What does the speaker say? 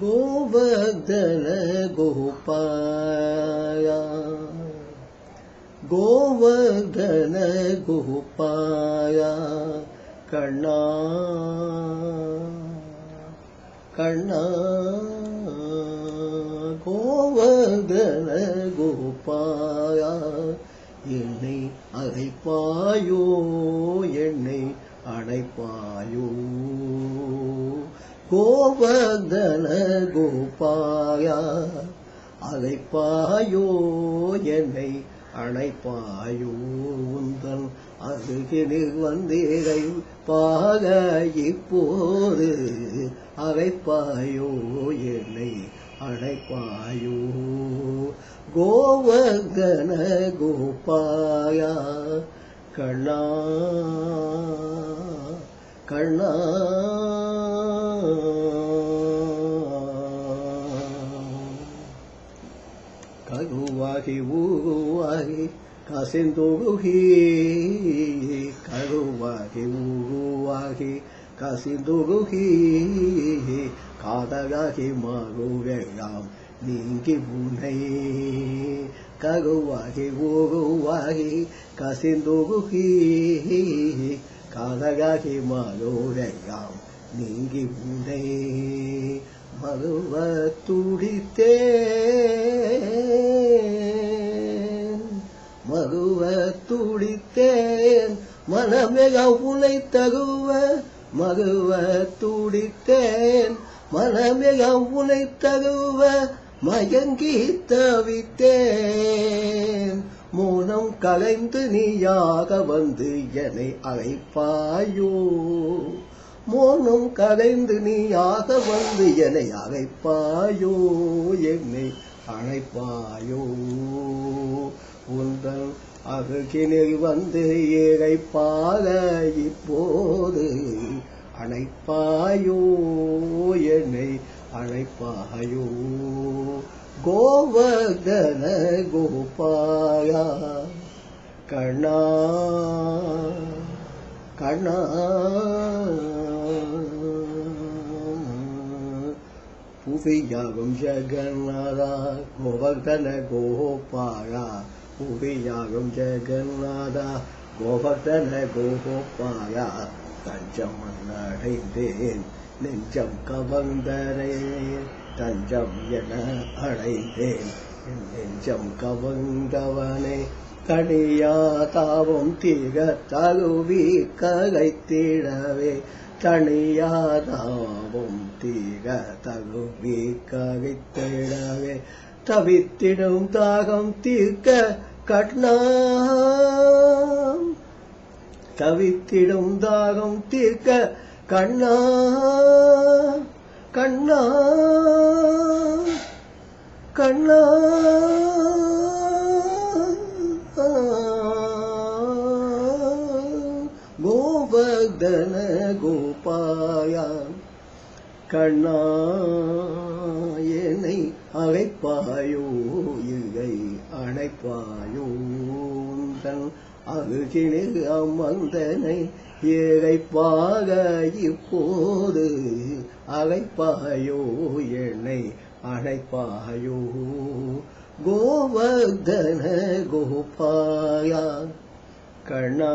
गोवर्धन गोपाय गोवर्धन गोपाय कण्णा கண்ணா கோவர்தன கோபாயா என்னை அழைப்பாயோ என்னை அழைப்பாயோ கோவர்தன கோபாயா அழைப்பாயோ என்னை அழைப்பாயோ உந்தன் அருகினில் வந்தீரை பாக இப்போது அழைப்பாயோ என்னை அழைப்பாயோ. கோவர்தன கோபாயா கண்ணா கண்ணா கருவாகி ஊருவாகி கசிந்தொழுகி கருவாகி ஊருவாகி கசிந்தொழுகி காதலாகி மாறுவெல்லாம் நீங்கி உன்னை கருவாகி ஊருவாகி கசிந்தொழுகி காதலாகி மாறுவெல்லாம் நீங்கி உன்னை மறுவ துடித்தேன் மறுவ துடித்தேன் மனமெக உனை தகுவ மறுவ துடித்தேன் மனமெக உனை தகுவ மயங்கி தவித்தேன். மூலம் கலைந்து நீயாக வந்து என்னை அழைப்பாயோ? மோனும் கலைந்து நீயாக வந்து என்னை அழைப்பாயோ என்னை அழைப்பாயோ. உந்தன் அருகினில் வந்து இழைப்பாக இப்போது அழைப்பாயோ என்னை அழைப்பாயோ. கோவர்தன கோபாயா கண்ணா கண்ணா. புவியாகும் ஜெகநாதா கோபக்தன கோபாலா புவியாகும் ஜெகநாதா கோபக்தன கோபாலா தஞ்சம் அடைந்தேன் நெஞ்சம் கவர்ந்தரே தஞ்சம் என அடைந்தேன் நெஞ்சம் கவர்ந்தவனே. தனியா தாவும் தீர தழுவி ககைத்திடவே தனியா தீக தீர தகுவி ககைத்திடவே தவித்திடும் தாகம் தீர்க்க கட்னா தவித்திடும் தாகம் தீர்க்க கண்ணா கண்ணா கண்ணா கோவர்தன கோபாயா கண்ணா என்னை அழைப்பாயோ இதை அழைப்பாயோ தன் அருகினில் அமர்ந்தனை இழைப்பாக இப்போது அழைப்பாயோ என்னை அழைப்பாயோ கோவர்தன கோபாயா கண்ணா